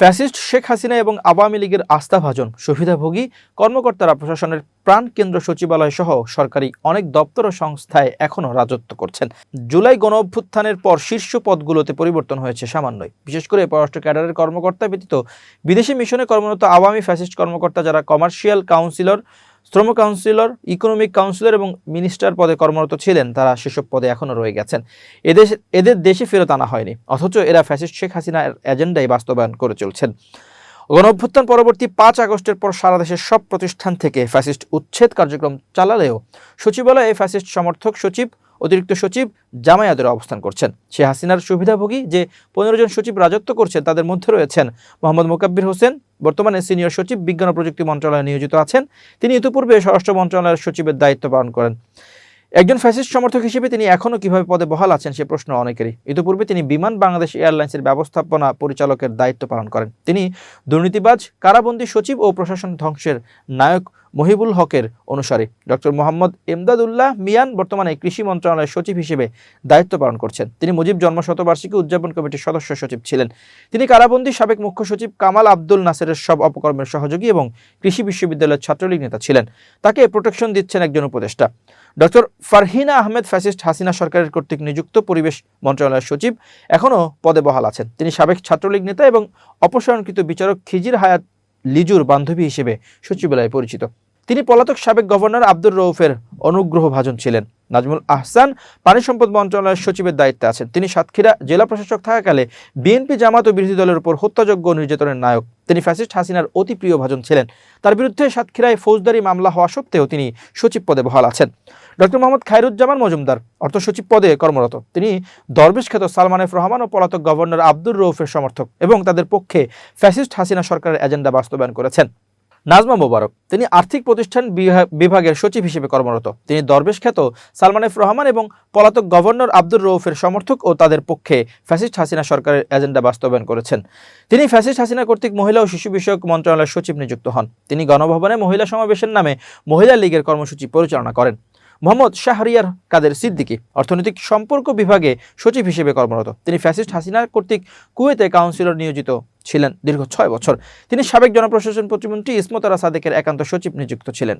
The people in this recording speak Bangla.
ফ্যাসিস্ট শেখ হাসিনা এবং আওয়ামী লীগের আস্থাভাজন সুবিধাভোগী কর্মকর্তারা প্রশাসনের প্রাণ কেন্দ্র সচিবালয় সহ সরকারি অনেক দপ্তর ও সংস্থায় এখনও রাজত্ব করছেন। জুলাই গণ অভ্যুত্থানের পর শীর্ষ পদগুলোতে পরিবর্তন হয়েছে সামান্যই। বিশেষ করে পররাষ্ট্র ক্যাডারের কর্মকর্তা ব্যতীত বিদেশি মিশনে কর্মরত আওয়ামী ফ্যাসিস্ট কর্মকর্তা যারা কমার্শিয়াল কাউন্সিলর শ্রম কাউন্সিলর, ইকোনমিক কাউন্সিলর এবং মিনিস্টার পদে কর্মরত ছিলেন। তারা সেসব পদে এখনও রয়ে গেছেন। এদেশ, এদের দেশে ফেরত আনা হয়নি। অথচ এরা ফ্যাসিস্ট শেখ হাসিনার এজেন্ডাই বাস্তবায়ন করে চলছেন। গণঅভ্যুত্থান পরবর্তী পাঁচ আগস্টের পর সারা দেশের সব প্রতিষ্ঠান থেকে ফ্যাসিস্ট উচ্ছেদ কার্যক্রম চালালেও সচিবালয়ে ফ্যাসিস্ট সমর্থক সচিব অতিরিক্ত সচিব জামায়াতের অবস্থান করছেন। শেখ হাসিনার সুবিধাভোগী যে পনেরো জন সচিব রাজত্ব করছেন, তাদের মধ্যে রয়েছেন মোহাম্মদ মোকাব্বির হোসেন, বর্তমানে সিনিয়র সচিব, বিজ্ঞান ও প্রযুক্তি মন্ত্রণালয়ে নিয়োজিত আছেন। তিনি ইতিপূর্বে স্বরাষ্ট্র মন্ত্রণালয়ের সচিবের দায়িত্ব পালন করেন। একজন ফ্যাসিস্ট সমর্থক হিসেবে তিনি এখনও কীভাবে পদে বহাল আছেন সে প্রশ্ন অনেকেরই। ইতিপূর্বে তিনি বিমান বাংলাদেশ এয়ারলাইন্সের ব্যবস্থাপনা পরিচালকের দায়িত্ব পালন করেন। তিনি দুর্নীতিবাজ, কারাবন্দী সচিব ও প্রশাসন ধ্বংসের নায়ক মহিবুল হকের অনুসারে। ডক্টর মোহাম্মদ এমদাদুল্লাহ মিয়ান বর্তমানে কৃষি মন্ত্রণালয়ের সচিব হিসেবে দায়িত্ব পালন করছেন। তিনি মুজিব জন্ম শতবার্ষিকী উদযাপন কমিটির সদস্য সচিব ছিলেন। তিনি কারাবন্দী সাবেক মুখ্য সচিব কামাল আব্দুল নাসেরের সব অপকর্মের সহযোগী এবং কৃষি বিশ্ববিদ্যালয়ের ছাত্রলীগ নেতা ছিলেন। তাকে প্রোটেকশন দিচ্ছেন একজন উপদেষ্টা। ডক্টর ফারহিনা আহমেদ ফ্যাসিস্ট হাসিনা সরকারের কর্তৃক নিযুক্ত পরিবেশ মন্ত্রণালয়ের সচিব এখনও পদে বহাল আছেন। তিনি সাবেক ছাত্রলীগ নেতা এবং অপসারণকৃত বিচারক খিজির হায়াত লিজুর বান্ধবী হিসেবে সচিবালয়ে পরিচিত। তিনি পলাতক সাবেক গভর্নর আব্দুর রৌফের অনুগ্রহ ভাজন ছিলেন। নাজমুল আহসান পানি সম্পদ মন্ত্রণালয়ের সচিবের দায়িত্বে আছেন। তিনি সাতক্ষীরা জেলা প্রশাসক থাকাকালে বিএনপি জামাত ও বিরোধী দলের উপর হত্যাযোগ্য নির্যাতনের নায়ক। তিনি ফ্যাসিস্ট হাসিনার অতি প্রিয় ভাজন ছিলেন। তার বিরুদ্ধে সাতক্ষীরায় ফৌজদারি মামলা হওয়া সত্ত্বেও তিনি সচিব পদে বহাল আছেন। ডক্টর মোহাম্মদ খায়রুজ্জামান মজুমদার, অর্থ সচিব পদে কর্মরত। তিনি দরবেশ খ্যাত সালমান এফ রহমান ও পলাতক গভর্নর আব্দুর রৌফের সমর্থক এবং তাদের পক্ষে ফ্যাসিস্ট হাসিনা সরকারের এজেন্ডা বাস্তবায়ন করেছেন। নাজমা মোবারক। তিনি আর্থিক প্রতিষ্ঠান বিভা- বিভাগের সচিব হিসেবে কর্মরত। তিনি দরবেশ খ্যাত সালমান এফ রহমান এবং পলাতক গভর্নর আব্দুর রৌফের সমর্থক ও তাদের পক্ষে ফ্যাসিস্ট হাসিনা সরকারের এজেন্ডা বাস্তবায়ন করেছেন। তিনি ফ্যাসিস্ট হাসিনা কর্তৃক মহিলা ও শিশু বিষয়ক মন্ত্রণালয়ের সচিব নিযুক্ত হন। তিনি গণভবনে মহিলা সমাবেশের নামে মহিলা লীগের কর্মসূচি পরিচালনা করেন। মোহাম্মদ শাহরিয়ার কাদের সিদ্দিকি, অর্থনৈতিক সম্পর্ক বিভাগে সচিব হিসেবে কর্মরত। তিনি ফ্যাসিস্ট হাসিনা কর্তৃক কুয়েতে কাউন্সিলর নিয়োজিত ছিলেন দীর্ঘ ছয় বছর। তিনি সাবেক জনপ্রশাসন প্রতিমন্ত্রী ইসমতারা সাদেকের একান্ত সচিব নিযুক্ত ছিলেন।